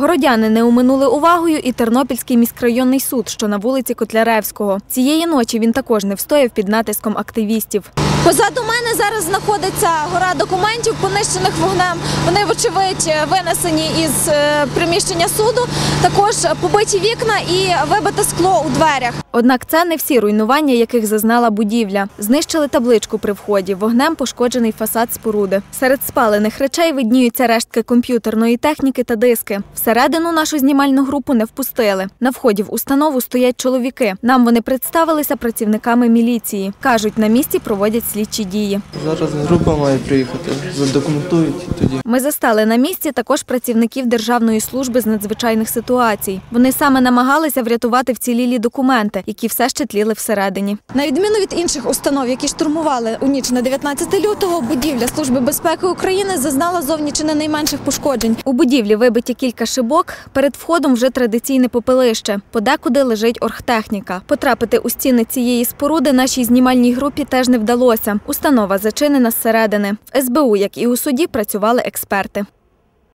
Городяни не уминули увагою і Тернопільський міськрайонний суд, що на вулиці Котляревського. Цієї ночі він також не встояв під натиском активістів. Позаду мене зараз знаходиться гора документів, понищених вогнем. Вони, вочевидь, винесені із е, приміщення суду. Також побиті вікна і вибите скло у дверях. Однак це не всі руйнування, яких зазнала будівля. Знищили табличку при вході, вогнем пошкоджений фасад споруди. Серед спалених речей видніються рештки комп'ютерної техніки та диски. Всередину нашу знімальну групу не впустили. На вході в установу стоять чоловіки. Нам вони представилися працівниками міліції. кажуть, на місці проводять слідчі дії. Зараз група має приїхати, задокументують тоді. Ми застали на місці також працівників Державної служби з надзвичайних ситуацій. Вони саме намагалися врятувати вцілілі документи, які все ще тліли всередині. На відміну від інших установ, які штурмували у ніч на 19 лютого, будівля Служби безпеки України зазнала зовні чи не найменших пошкоджень. У будівлі вибиті кілька шибок. Перед входом вже традиційне попелище. Подекуди лежить оргтехніка. Потрапити у стіни цієї споруди нашій знімальній групі теж не вдалося. Установа зачинена зсередини. В СБУ, як і у суді, працювали експерти.